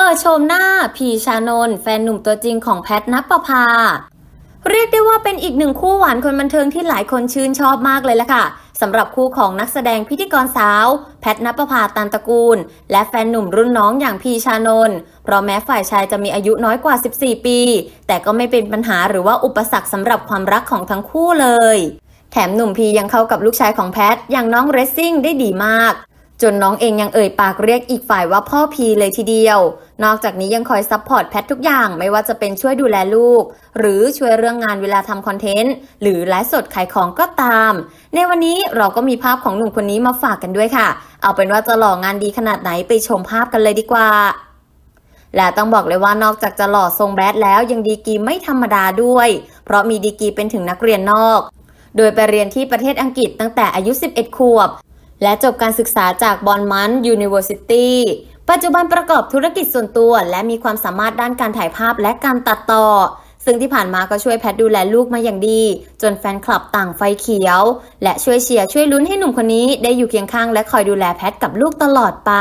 ปิดโฉมหน้า พีชานนท์แฟนหนุ่มตัวจริงของแพทณปภาเรียกได้ว่าเป็นอีกหนึ่งคู่หวานคนบันเทิงที่หลายคนชื่นชอบมากเลยล่ะค่ะสำหรับคู่ของนักแสดงพิธีกรสาว แพทณปภาตันตระกูล และแฟนหนุ่มรุ่นน้องอย่างพีชานนท์เพราะแม้ฝ่ายชายจะมีอายุน้อยกว่า 14 ปี แต่ก็ไม่เป็นปัญหาหรือว่าอุปสรรคสำหรับความรักของทั้งคู่เลย แถมหนุ่มพียังเข้ากับลูกชายของแพทอย่างน้องเรซซิ่งได้ดีมาก จนน้องเองยังเอ่ยปากเรียกอีกฝ่ายว่าพ่อพีเลยทีเดียว นอกจากนี้ยังคอยซัพพอร์ตแพททุกอย่างไม่ว่าจะเป็นช่วยดูแลลูก หรือช่วยเรื่องงานเวลาทำคอนเทนต์ หรือไลฟ์สดขายของก็ตาม ในวันนี้เราก็มีภาพของหนุ่มคนนี้มาฝากกันด้วยค่ะ เอาเป็นว่าจะหล่องานดีขนาดไหนไปชมภาพกันเลยดีกว่าและต้องบอกเลยว่านอกจากจะหล่อทรงแบดแล้วยังดีกีไม่ธรรมดาด้วย เพราะมีดีกีเป็นถึงนักเรียนนอก โดยไปเรียนที่ประเทศอังกฤษตั้งแต่อายุ 11 ขวบ และจบการศึกษาจากบอนมันยูนิเวอร์ซิตี้ ปัจจุบันประกอบธุรกิจส่วนตัว และมีความสามารถด้านการถ่ายภาพและการตัดต่อ ซึ่งที่ผ่านมาก็ช่วยแพทดูแลลูกมาอย่างดี จนแฟนคลับต่างไฟเขียว และช่วยเชียร์ช่วยลุ้นให้หนุ่มคนนี้ได้อยู่เคียงข้างและคอยดูแลแพทกับลูกตลอดไป